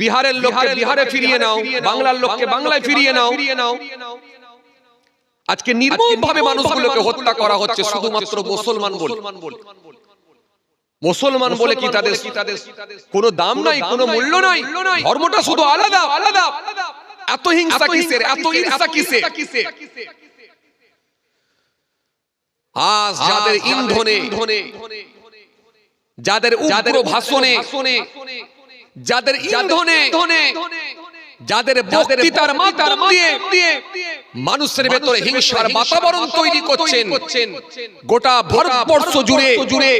বিহারের লোককে বিহারে ফিরিয়ে নাও বাংলার লোককে বাংলায় ফিরিয়ে নাও। আজকে নির্মম ভাবে মানুষগুলোকে হত্যা করা হচ্ছে শুধুমাত্র মুসলমান বলে। মুসলমান বলে। কি তাদের কোনো দাম নাই কোনো মূল্য নাই। ধর্মটা শুধু আলাদা আলাদা। এত হিংসা কিসের এত ঈর্ষা কিসে আজ যাদের ইন্ধনে যাদের উগ্র ভাষণে যাদের ইন্ধনে যাদের বক্তৃতার মাধ্যম দিয়ে মানুষের ভেতরে হিংসার বাতাবরণ তৈরি করছেন। গোটা ভারতবর্ষ জুড়ে জুড়ে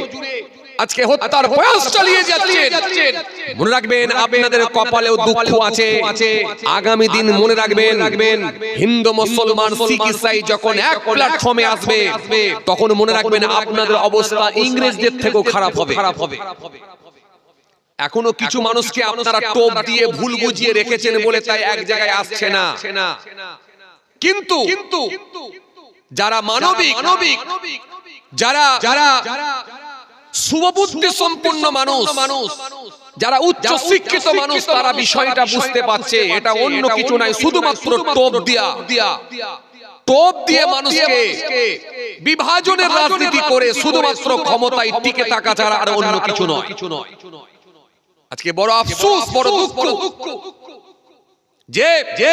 আজকে হত্যার প্রয়াস চালিয়ে যাচ্ছেন। মনে রাখবেন আপনাদের কপালেও দুঃখ আছে। আগামী দিন মনে রাখবেন রাখবেন। হিন্দু মুসলমান শিখ ইসাই যখন এক প্ল্যাটফর্মে আসবে তখন মনে রাখবেন আপনাদের অবস্থা ইংরেজদের থেকেও খারাপ হবে। খারাপ হবে। এখনও কিছু মানুষকে আপনারা টোপ দিয়ে ভুল বুঝিয়ে রেখেছেন বলে তাই এক জায়গায় আসছে না। কিন্তু কিন্তু যারা মানবিক মানবিক যারা যারা শুভবুদ্ধি সম্পন্ন মানুষ মানুষ যারা উচ্চ শিক্ষিত মানুষ তারা বিষয়টা বুঝতে পারছে। এটা অন্য কিছু নাই শুধুমাত্র টোপ দিয়া। দিয়া। টোপ দিয়ে মানুষকে বিভাজনের রাজনীতি করে শুধুমাত্র ক্ষমতায় টিকে থাকা ছাড়া আর অন্য কিছু নয়। কিছু নয়। আজকে বড় আফসোস বড় দুঃখ। যে যে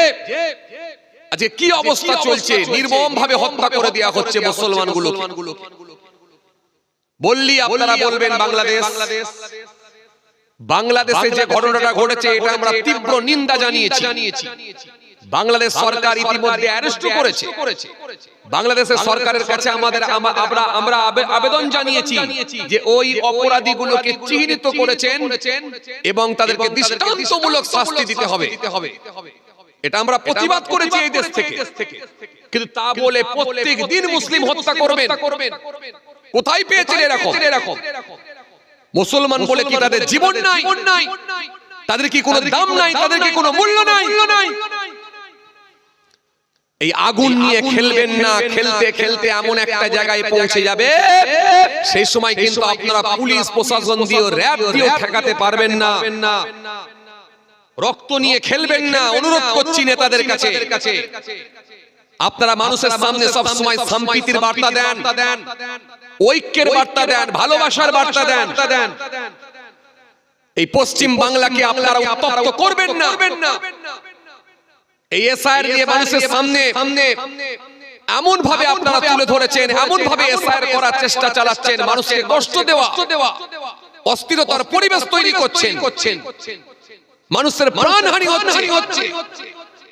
আজকে কি অবস্থা চলছে? নির্মম ভাবে হত্যা করে দেওয়া হচ্ছে মুসলমানগুলো বললি আপনারা বলবেন বাংলাদেশ। বাংলাদেশে। যে ঘটনাটা ঘটেছে এটা আমরা তীব্র নিন্দা জানিয়েছি। বাংলাদেশ সরকার ইতিমধ্যে অ্যারেস্ট করেছে। বাংলাদেশের সরকারের কাছে আমাদের আমরা আমরা আবেদন জানিয়েছি যে ওই অপরাধীগুলোকে চিহ্নিত করেছেন এবং তাদেরকে দৃষ্টান্তমূলক শাস্তি দিতে হবে। এটা আমরা প্রতিবাদ করেছি এই দেশ থেকে। কিন্তু তা বলে প্রত্যেক দিন মুসলিম হত্যা করবেন। কোথায় পেয়েছেন এরকম এরকম মুসলমান বলে কি তাদের জীবন নাই? তাদের কি কোনো দাম নাই? তাদের কি কোনো মূল্য নাই? এই আগুন নিয়ে খেলবেন না খেলতে খেলতে এমন একটা জায়গায় পৌঁছে যাবে। সেই সময় কিন্তু আপনারা পুলিশ প্রশাসন দিয়ে র্যাব দিয়ে ঠেকাতে পারবেন না। রক্ত নিয়ে খেলবেন না অনুরোধ করছি নেতাদের কাছে। আপনারা মানুষের সামনে সব সময় সম্প্রীতির বার্তা দেন। ঐক্যের বার্তা দেন ভালোবাসার বার্তা দেন। এই পশ্চিম বাংলাকে আপনারা উত্তপ্ত করবেন না। এই এসআইআর দিয়ে মানুষের সামনে সামনে এমন ভাবে আপনারা তুলে ধরেছেন এমন ভাবে এসআইআর করার চেষ্টা চালাচ্ছেন মানুষকে কষ্ট দেওয়া অস্থিরতার পরিবেশ তৈরি করছেন। মানুষের প্রাণহানি হচ্ছে।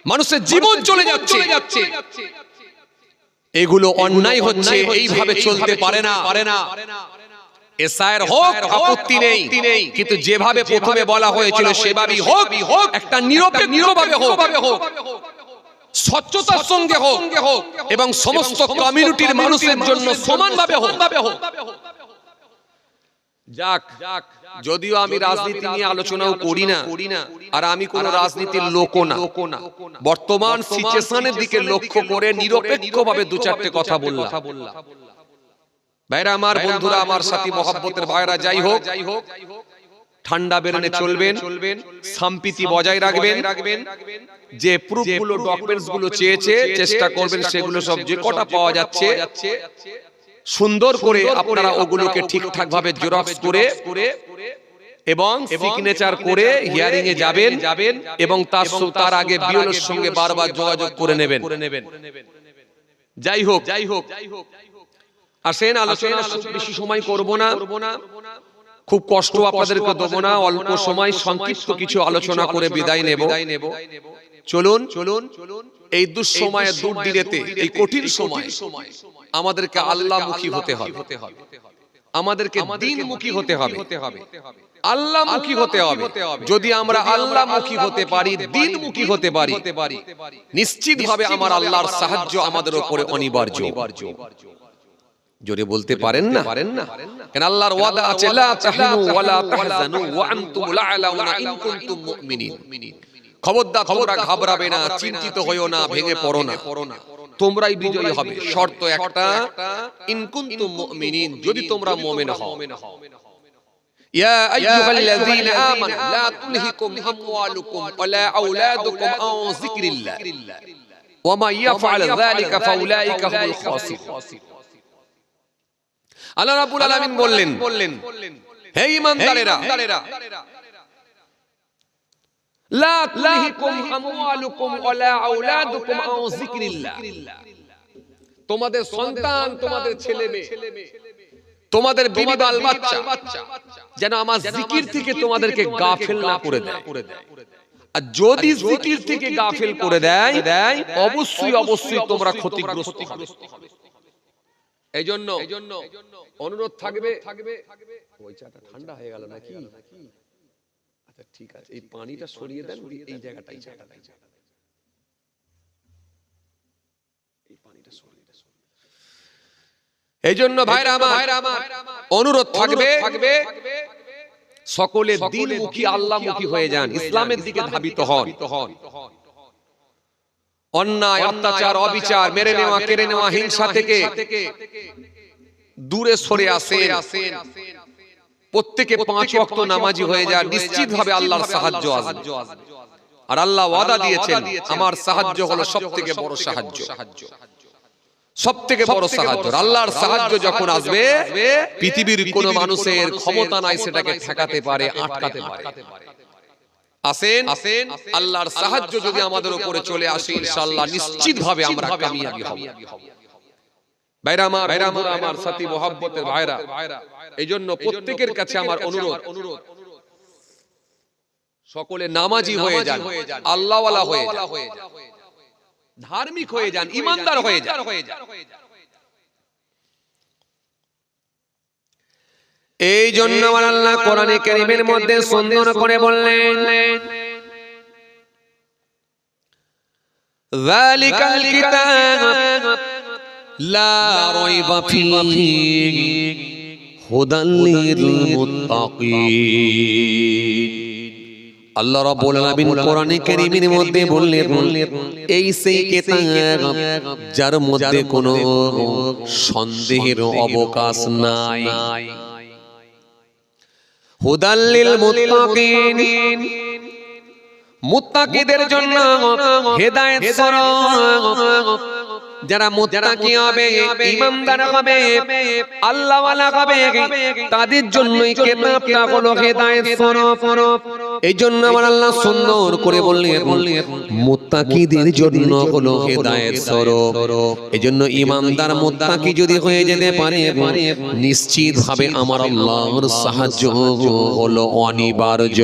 মানুষের জীবন চলে যাচ্ছে। এগুলো অন্যায় হচ্ছে এইভাবে চলতে পারে না। পারে না। এসআইয়ের হোক আপত্তি নেই। কিন্তু যেভাবে প্রথমে বলা হয়েছিল সেভাবেই হোক হোক একটা নিরপেক্ষভাবে হোক। স্বচ্ছতার সঙ্গে হোক এবং সমস্ত কমিউনিটির মানুষের জন্য সমানভাবে হোক। যাক যদিও আমি রাজনীতি নিয়ে আলোচনাও করি না আর আমি কোন রাজনীতির লোক না। বর্তমান সিচুয়েশনের দিকে লক্ষ্য করে নিরপেক্ষভাবে দু চারটে কথা বললাম। ভাইরা আমার বন্ধুরা আমার সাথী মহাব্বতের ভাইরা যাই হোক যাই হোক ঠান্ডা বেরোনে চলবেন সম্প্রীতি বজায় রাখবেন যে প্রুফগুলো ডকুমেন্টসগুলো চেয়েছে চেষ্টা করবেন সেগুলো সব যে কটা পাওয়া যাচ্ছে সুন্দর করে আপনারা ওগুলোকে ঠিকঠাক ভাবে জেরক্স করে এবং সিগনেচার করে হিয়ারিং এ যাবেন যাবেন এবং তার তার আগে বিওলের সঙ্গে বারবার যোগাযোগ করে নেবেন। যাই হোক যাই হোক। আসেন আলোচনা বেশি সময় করব না। খুব কষ্ট আপনাদেরকে দেবো না অল্প সময় সংক্ষিপ্ত কিছু আলোচনা করে বিদায় নেব। চলুন চলুন এই দুঃসময়ে দুর্দিনেতে এই কঠিন সময় আমাদেরকে আল্লাহমুখী হতে হবে। আমাদেরকে দিনমুখী হতে হবে। আল্লাহমুখী হতে হবে। যদি আমরা আল্লাহমুখী হতে পারি দিনমুখী হতে পারি। নিশ্চিত ভাবে আমার আল্লাহর সাহায্য আমাদের উপরে অনিবার্য। জোরে বলতে পারেন না? পারেন না। কেন আল্লাহর ওয়াদা আছে লা তাহনু ওয়া লা তাহজানু ওয়া আনতুম লা'আলাউনা ইন কুনতুম মুমিনিন। খবরদার তোমরা ঘাবড়াবে না চিন্তিত হইও না ভেঙে পড়ো না। তোমরাই বিজয়ী হবে। শর্ত একটা ইন কুনতুম মুমিনিন। যদি তোমরা মুমিন হও। ইয়া আইয়ুহাল্লাযীনা আমানু লা তুলহিকুম আমওয়ালুকুম ওয়া লা আওলাদুকুম আন যিকরিল্লাহ। ওয়া মাইয়াফআল যালিকা ফাউলাইকা হুমুল খাসিরুন। আল্লাহ রাব্বুল আলামিন বললেন বললেন হে ঈমানদারেরা লা তুলহিকুম আমওয়ালুকুম ওয়ালা আওলাদুকুম আন যিকরিল্লাহ। তোমাদের সন্তান তোমাদের ছেলে মেয়ে তোমাদের বিবি বাল বাচ্চা যেন আমার জিকির থেকে তোমাদেরকে গাফেল না করে দেয়। আর যদি জিকির থেকে গাফেল করে দেয় দেয় অবশ্যই অবশ্যই তোমরা ক্ষতিগ্রস্ত হবে। এই জন্য অনুরোধ থাকবে। থাকবে। ওই চাটা ঠান্ডা হয়ে গেল নাকি? আচ্ছা ঠিক আছে। এই পানিটা সরিয়ে দেন এই জায়গাটাই জায়গাটাই এই পানিটা সরিয়ে দেন। এই জন্য ভাইরা আমার অনুরোধ থাকবে। থাকবে। সকলে দিনমুখী আল্লাহমুখী হয়ে যান ইসলামের দিকে ধাবিত হন। অন্যায় অত্যাচার অবিচার মেরে নেওয়া কেড়ে নেওয়া হিংসা থেকে দূরে সরে আসেন। প্রত্যেকে পাঁচ ওয়াক্ত নামাজি হয়ে যায় নিশ্চিত ভাবে আল্লাহর সাহায্য আসবে আর আল্লাহ ওয়াদা দিয়েছেন আমার সাহায্য হলো সব থেকে বড় সাহায্য। সব থেকে বড় সাহায্য। আল্লাহর সাহায্য যখন আসবে পৃথিবীর কোন মানুষের ক্ষমতা নাই সেটাকে ঠেকাতে পারে। আটকাতে পারে। আসেন আসেন আল্লাহর সাহায্য যদি আমাদের উপরে চলে আসে ইনশাআল্লাহ নিশ্চিত ভাবে আমরা কামিয়াবি হব। ভাইরা আমার ভাইরা আমার আমার সাথী মোহাব্বতের ভাইরা এইজন্য প্রত্যেকের কাছে আমার অনুরোধ। অনুরোধ। সকলে নামাজি হয়ে যান আল্লাহওয়ালা হয়ে যান। ধার্মিক হয়ে যান। ইমানদার হয়ে যান। এই জন্য আল্লাহ কোরআনে কারীমের মধ্যে সুন্দর করে বললেন, যালিকাল কিতাব লা রাইবা ফীহি লিল মুত্তাকিন আল্লাহ রাব্বুল আলামিন কোরআনে মধ্যে বললেন, এই সেই কিতাব যার মধ্যে কোনো সন্দেহের অবকাশ নাই। হুদাল্লিল মুত্তাকিন। মুত্তাকিদের জন্য হেদায়েত স্বরূপ যারা মুত্তাকি হবে ইমানদার হবে আল্লাহওয়ালা হবে তাদের জন্যই কিতাবটা হলো হেদায়েত স্বরূপ। এই জন্য আমার আল্লাহ সুন্দর করে বললেন মুত্তাকিদের জন্য হলো হেদায়েত স্বরূপ। এই জন্য ইমানদার মুত্তাকি যদি হয়ে যেতে পারে নিশ্চিত ভাবে আমার আল্লাহর সাহায্য হলো অনিবার্য।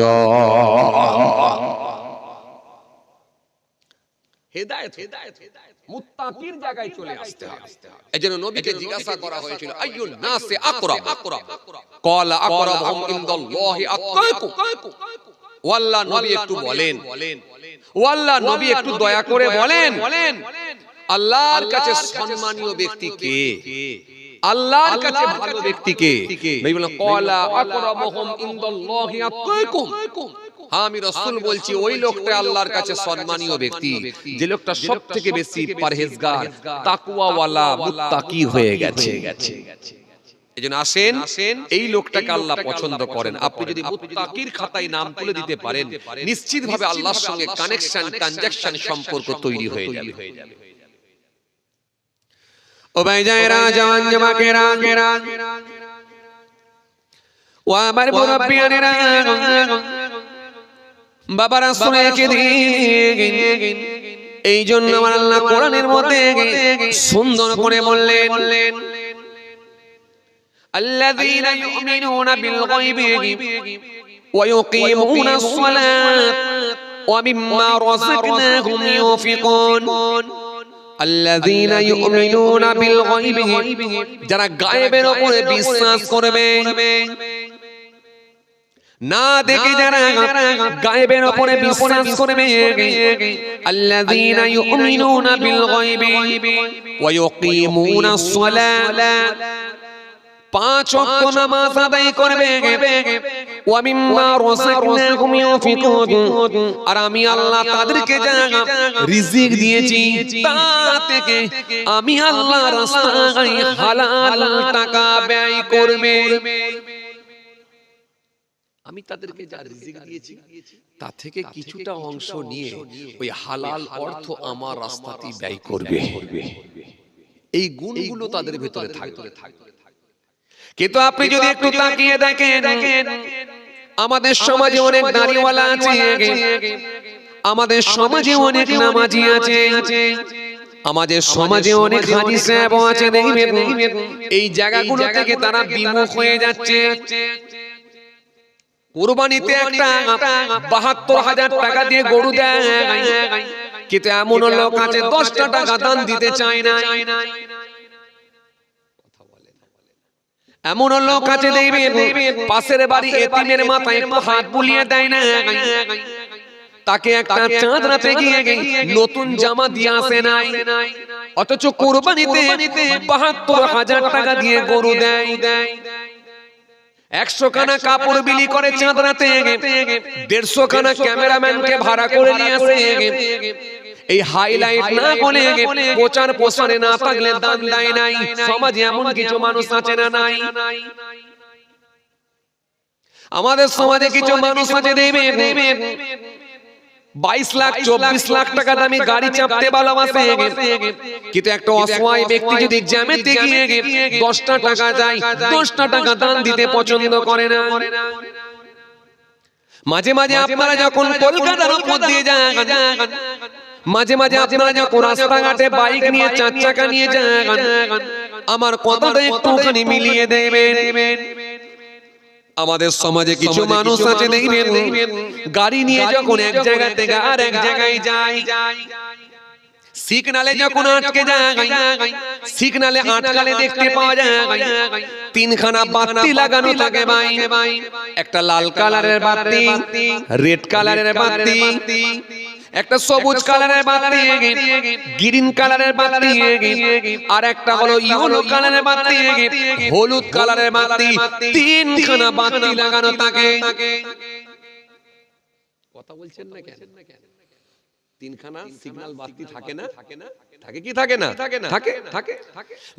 হেদায়েত হেদায়েত হেদায়েত। মুত্তাকির জায়গায় চলে আসতে হবে। এজন্য নবীকে জিজ্ঞাসা করা হয়েছিল আইয়ুন নাসে আকরাব? ক্বালা আকরাবহুম ইনদাল্লাহি ওয়াল্লাহ নবী একটু বলেন। ওয়াল্লাহ নবী একটু দয়া করে বলেন। আল্লাহর কাছে সম্মানীয় ব্যক্তি কে? আল্লাহর কাছে ভালো ব্যক্তি কে? নবী বলেন ক্বালা আকরাবহুম ইনদাল্লাহি আমি রসুল বলছি ওই লোকটা আল্লাহর কাছে সম্মানীয় ব্যক্তি যে লোকটা সব থেকে বেশি পারহেজগার তাকুয়াওয়ালা মুত্তাকি হয়ে গেছে। এজন্য আসেন এই লোকটাকে আল্লাহ পছন্দ করেন। আপনি যদি মুত্তাকির খাতায় নাম তুলে দিতে পারেন নিশ্চিত ভাবে আল্লাহর সঙ্গে কানেকশন ট্রানজাকশন সম্পর্ক তৈরি হয়ে যাবে। ও ভাই জমাকে রাগেরা ও আমার মুরব্বিয়ানেরা বাবারা শুনে রেখে দিন এই জন্য আমার আল্লাহ কোরআনের মধ্যে সুন্দর করে বললেন الذين يؤمنون بالغيب ويقيمون الصلاة ومما رزقناهم ينفقون الذين يؤمنون بالغيب যারা গায়েবের উপরে বিশ্বাস করবে না দেখে যারা গায়েবের উপরে বিশ্বাস করবে। আল্লাযীনা ইউমিনুনা বিল গায়বি ওয়া ইউকিমুনাস সালাত পাঁচ ওয়াক্ত নামাজ আদায় করবে। ওয়া মিম্মা রাযাকনাহুম ইউনফিকুন আর আমি আল্লাহ তাদেরকে যা রিজিক দিয়েছি তা থেকে আমি আল্লাহ রাস্তায় হালাল টাকা ব্যয় করবে। আমি তাদেরকে যা রিজিক দিয়েছি তা থেকে কিছুটা অংশ নিয়ে ওই হালাল অর্থ আমার রাস্তাতেই ব্যয় করবে। এই গুণগুলো তাদের ভেতরে থাকবে। কিন্তু আপনি যদি একটু তাকিয়ে দেখেন আমাদের সমাজে অনেক দাড়িওয়ালা আছে। আমাদের সমাজে অনেক নামাজি আছে। আমাদের সমাজে অনেক হাজি সাহেব আছে দেখবেন এই জায়গাগুলো থেকে তারা বিমুখ হয়ে যাচ্ছে। কুরবানিতে একটা বাহাত্তর হাজার টাকা দিয়ে গরু দেয়। কিন্তু এমন লোক আছে, দশটা টাকা দান দিতে চায় না। এমন লোক আছে দেখবেন পাশের বাড়ি এতিমের মাথায় একটু হাত বুলিয়ে দেয় না। তাকে একটা চাঁদ রাতে গিয়ে নতুন জামা দিয়ে আসে নাই অথচ কোরবানিতে বাহাত্তর হাজার টাকা দিয়ে গরু দেয় দেয়। একশো খানা কাপড় বিলি করে চাঁদ রাতে দেড়শো খানা ক্যামেরাম্যানকে ভাড়া করে নিয়ে আসে। এই হাইলাইট না বলে প্রচার প্রসারে না থাকলে দান দেয় নাই। সমাজে এমন কিছু মানুষ আছে না নাই। আমাদের সমাজে কিছু মানুষ আছে দেবে। বাইশ লাখ চব্বিশ লাখ টাকা দামি গাড়ি চাপতে ভালোবাসে কিন্তু একটা অসহায় ব্যক্তি যদি জ্যামেতে গিয়ে দশটা টাকা যায় দশটা টাকা দান দিতে পছন্দ করে না। মাঝে মাঝে আপনারা যখন কলকাতার উপর দিয়ে যান মাঝে মাঝে আপনারা যখন রাস্তাঘাটে বাইক নিয়ে চার চাকা নিয়ে যান আমার কথাটা একটুখানি মিলিয়ে দেবেন। আমাদের সমাজে কিছু মানুষ আছে দেখবেন? গাড়ি নিয়ে যখন এক জায়গা থেকে আর এক জায়গায় যায় সিগনালে যখন আটকে যায় সিগনালে আটকালে দেখতে পাওয়া যায়। তিনখানা বাতি লাগানো থাকে ভাই। একটা লাল কালারের বাতি রেড কালারের বাতি। একটা সবুজ কালারের বাতি গ্রিন কালারের বাতি আর একটা হলো ইয়েলো কালারের বাতি হলুদ কালারের বাতি তিনখানা বাতি লাগানো থাকে কথা বলছেন না কেন? তিনখানা সিগন্যাল বাতি থাকে না? থাকে কি থাকে না? থাকে থাকে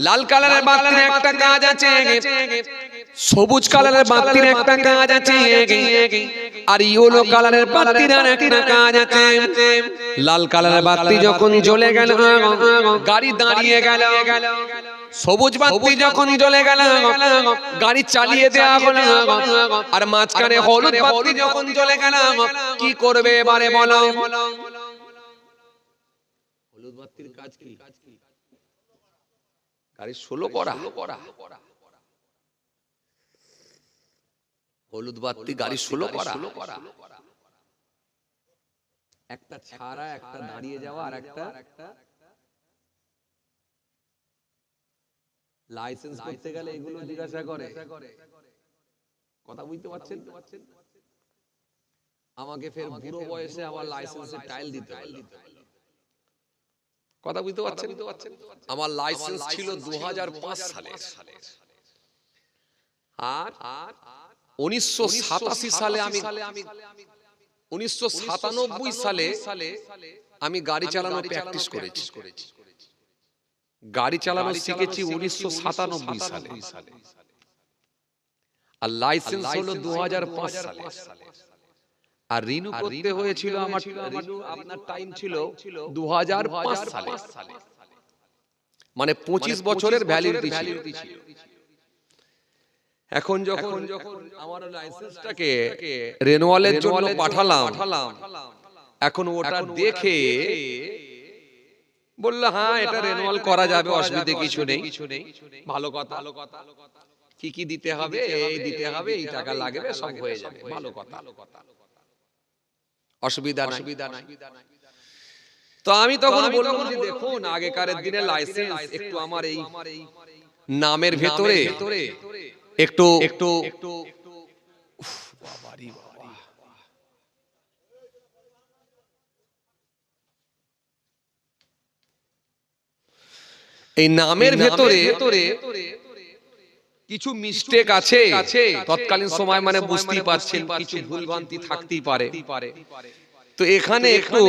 লাল কালারের বাতির একটা কাজ আছে। সবুজ কালারের বাতির একটা কাজ আছে। আর ইয়েলো কালারের বাতির আর একটা কাজ আছে। লাল কালারের বাতি যখন জ্বলে গেল গাড়ি দাঁড়িয়ে গেল। সবুজ বাতি যখন জ্বলে গেল গাড়ি চালিয়ে দেওয়া হলো। আর মাঝখানে হলুদ বাতি যখন জ্বলে গেল কি করবে এবারে বলো। কাজ কি? গাড়ি ষোলো করা। হলুদ বাতি গাড়ি ষোলো করা। একটা ছাড়া একটা দাঁড়িয়ে যাওয়া আর একটা লাইসেন্স করতে গেলে এগুলো জিজ্ঞাসা করে। কথা বুঝতে পারছেন? আমাকে ফের বুড়ো বয়সে আমার লাইসেন্সের টাইল দিতে হলো। কথা বুঝতে পারছেন? আমার লাইসেন্স ছিল দু সালে। আর উনিশশো সালে আমি উনিশশো সালে আমি গাড়ি চালানো প্র্যাকটিস করেছি। গাড়ি চালানো শিখেছি উনিশশো সাতানব্বই সালে। আর লাইসেন্স হলো দু হাজার পাঁচ সালে। আর রিনু করতে হয়েছিল আমার আপনার টাইম ছিল দুহাজার পাঁচ সালে। মানে পঁচিশ বছরের ভ্যালিডিটি ছিল। এখন যখন যখন আমার লাইসেন্সটাকে রেনুয়ালের জন্য পাঠালাম। এখন ওটা দেখে বলল হ্যাঁ এটা রেনুয়াল করা যাবে অসুবিধে কিছু নেই। ভালো কথা। ভালো কথা কি কি দিতে হবে? এই দিতে হবে এই টাকা লাগবে সব হয়ে যাবে। ভালো কথা। অসুবিধা নাই অসুবিধা নাই। তো আমি তখন বললাম যে দেখুন আগেকারের দিনে লাইসেন্স একটু আমার এই নামের ভেতরে একটু একটু উফ, এই নামের ভেতরে কিছু মিস্টেক আছে। তৎকালীন সময় মানে বুঝতেই পারছেন কিছু ভুলভ্রান্তি থাকতেই পারে। তো এখানে একটু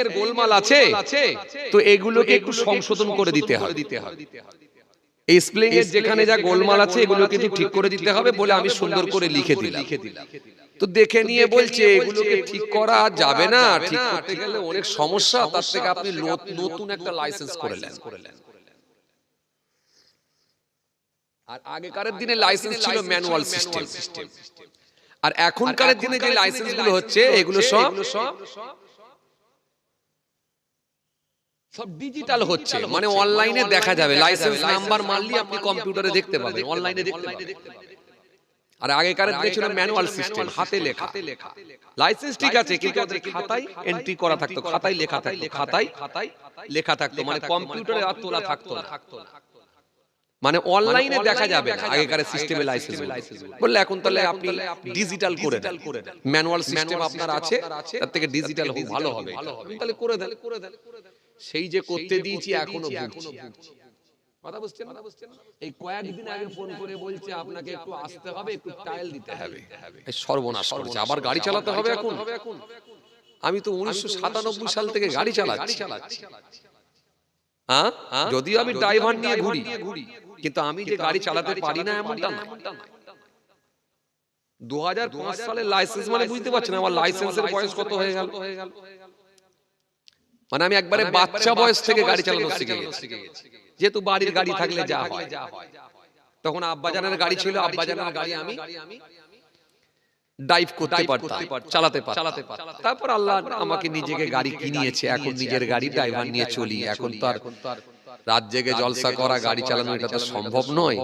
এর গোলমাল আছে। তো এগুলোকে একটু সংশোধন করে দিতে হবে। এই এর যেখানে যা গোলমাল আছে এগুলো কিন্তু ঠিক করে দিতে হবে বলে আমি সুন্দর করে লিখে দিলাম। তো দেখে নিয়ে বলছে এগুলোকে ঠিক করা যাবে না ঠিক করতে গেলে অনেক সমস্যা তার থেকে আপনি নতুন একটা লাইসেন্স করে নেন আর আগেকার দিনে লাইসেন্স ছিল ম্যানুয়াল সিস্টেম আর এখনকার দিনে যে লাইসেন্সগুলো হচ্ছে এগুলো সব সব ডিজিটাল হচ্ছে। মানে অনলাইনে দেখা যাবে। লাইসেন্স নাম্বার মারলি আপনি কম্পিউটারে দেখতে পাবেন। অনলাইনে দেখতে পাবেন। আর আগেকার দিনে ছিল ম্যানুয়াল সিস্টেম হাতে লেখা। লাইসেন্স ঠিক আছে কিন্তু ওদের খাতায় এন্ট্রি করা থাকতো খাতায় লেখা থাকতো। খাতায় লেখা থাকতো। মানে কম্পিউটারে আর তোলা থাকতো না। মানে অনলাইনে দেখা যাবে না আগেকার সিস্টেমে লাইসেন্স বললে এখন তাহলে আপনি ডিজিটাল করে ম্যানুয়াল সিস্টেম আপনার আছে তার থেকে ডিজিটাল হোক ভালো হবে। তাহলে করে দেন। করে দেন। সেই যে করতে দিয়েছি এখনও ভুগছি। কথা বুঝছেন? এই কয়েকদিন আগে ফোন করে বলছে আপনাকে একটু আসতে হবে একটু টাইল দিতে হবে। এই সর্বনাশ করছে। আবার গাড়ি চালাতে হবে এখন? আমি তো উনিশশো সাতানব্বই সাল থেকে গাড়ি চালাচ্ছি। যদিও আমি ড্রাইভার নিয়ে ঘুরি কিন্তু আমি যে গাড়ি চালাতে পারি না এমনটা না দু হাজার পাঁচ সালের লাইসেন্স মানে বুঝতে পারছেন আমার লাইসেন্সের বয়স কত হয়ে গেল? মানে আমি একবারে বাচ্চা বয়স থেকে গাড়ি চালানো শিখে গেছি। যেহেতু বাড়ির গাড়ি থাকলে যা হয়। তখন আব্বাজানের গাড়ি ছিল আব্বাজানের গাড়ি আমি। ড্রাইভ করতে পারতাম চালাতে পারতাম। তারপর আল্লাহ আমাকে নিজেকে গাড়ি কিনিয়েছে এখন নিজের গাড়ি ড্রাইভার নিয়ে চলি এখন তো আর রাত জেগে জলসা করা গাড়ি চালানো এটা তো সম্ভব নয়।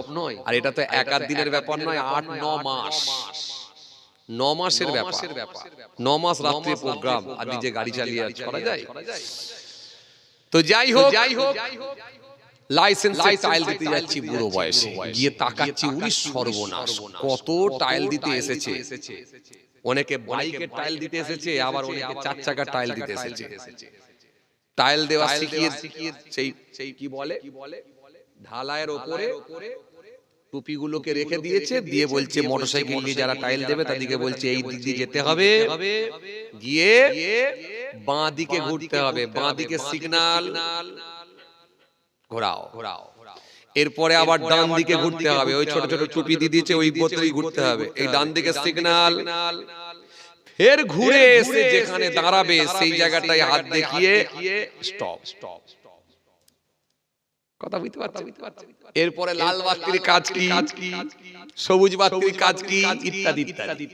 আর এটা তো এক আধ দিনের ব্যাপার নয় আট ন মাস। ন মাসের ব্যাপার। ন মাস রাত্রে প্রোগ্রাম আর নিজে গাড়ি চালিয়ে করা যায়। তো যাই হোক যাই হোক। লাইসেন্স টাইল দিতে যাচ্ছি বুড়ো বয়সে। গিয়ে তাকাচ্ছি উনি সর্বনাশ। কত টাইল দিতে এসেছে? অনেকে বাইকের টাইল দিতে এসেছে আবার অনেকে চার চাকার টাইল দিতে এসেছে। টাইল দেওয়া শিখিয়ে সেই সেই কি বলে? ওপরে টুপিগুলোকে রেখে দিয়েছে দিয়ে বলছে মোটরসাইকেল নিয়ে যারা টাইল দেবে তাদেরকে বলছে এই দিক দিয়ে যেতে হবে। গিয়ে বাঁ দিকে ঘুরতে হবে বাঁ দিকে সিগন্যাল ঘোরাও। ঘোরাও। এরপরে আবার ডান দিকে ঘুরতে হবে। ওই ছোট ছোট টুপি দিয়ে দিয়েছে ওই বোতলেই ঘুরতে হবে। এই ডান দিকে সিগন্যাল ফের ঘুরে এসে যেখানে দাঁড়াবে সেই জায়গাটায় হাত দেখিয়ে স্টপ। স্টপ। কথা বুঝতে পারছি এরপরে লাল বাতির কাজ কি? সবুজ বাতির কাজ কি? ইত্যাদি ইত্যাদি।